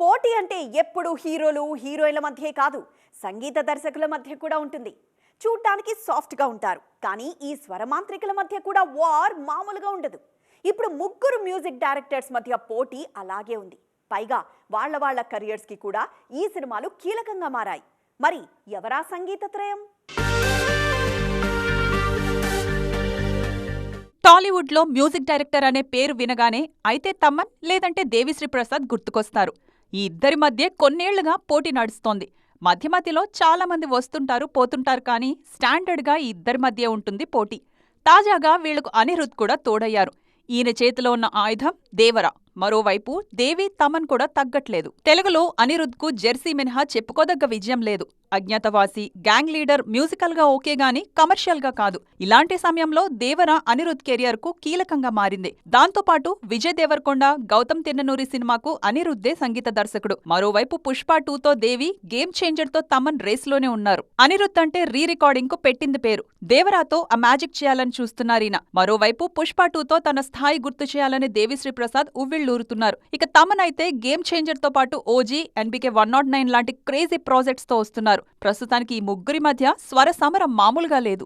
పోటీ అంటే ఎప్పుడు హీరోలు హీరోయిన్ల మధ్యే కాదు సంగీత దర్శకుల మధ్య కూడా ఉంటుంది. చూడ్డానికి సాఫ్ట్గా ఉంటారు కానీ ఈ స్వరమాంత్రికుల మధ్య కూడా వార్ మామూలుగా ఉండదు. ఇప్పుడు ముగ్గురు మ్యూజిక్ డైరెక్టర్స్ మధ్య పోటీ అలాగే ఉంది. పైగా వాళ్ళ వాళ్ళ కెరియర్స్కి కూడా ఈ సినిమాలు కీలకంగా మారాయి. మరి ఎవరా సంగీత త్రయం? టాలీవుడ్లో మ్యూజిక్ డైరెక్టర్ అనే పేరు వినగానే అయితే తమ్మన్ లేదంటే దేవిశ్రీ ప్రసాద్ గుర్తుకొస్తారు. ఈ ఇద్దరి మధ్య కొన్నేళ్ళుగా పోటీ నడుస్తోంది. మధ్య మధ్యలో చాలా మంది వస్తుంటారు పోతుంటారు కానీ స్టాండర్డ్గా ఈ ఇద్దరి మధ్య ఉంటుంది పోటీ. తాజాగా వీళ్ళకు అనిరుద్ కూడా తోడయ్యారు. ఈయన చేతిలో ఉన్న ఆయుధం దేవర. మరోవైపు దేవి తమన్ కూడా తగ్గట్లేదు. తెలుగులో అనిరుద్ధ్కు కు జెర్సీ మినహా చెప్పుకోదగ్గ విజయం లేదు. అజ్ఞాతవాసి గ్యాంగ్ లీడర్ మ్యూజికల్గా ఓకే గాని కమర్షియల్గా కాదు. ఇలాంటి సమయంలో దేవర అనిరుద్ కెరియర్కు కీలకంగా మారింది. దాంతోపాటు విజయ్ దేవరకొండ గౌతమ్ తిన్ననూరి సినిమాకు అనిరుద్దే సంగీత దర్శకుడు. మరోవైపు పుష్ప టూతో దేవి గేమ్ చేంజర్తో తమన్ రేస్లోనే ఉన్నారు. అనిరుద్ అంటే రీ రికార్డింగ్కు పెట్టింది పేరు. దేవరాతో ఆ మ్యాజిక్ చేయాలని చూస్తున్నారీన మరోవైపు పుష్ప టూతో తన స్థాయి గుర్తు చేయాలని దేవిశ్రీ ప్రసాద్ ఉవ్విళ్ళూరుతున్నారు ఇక తమనైతే గేమ్ చేంజర్తో పాటు OG NBK one not nine లాంటి క్రేజీ ప్రాజెక్ట్స్తో వస్తున్నారు. ప్రస్తుతానికి ఈ ముగ్గురి మధ్య స్వర సమరం మామూలుగా లేదు.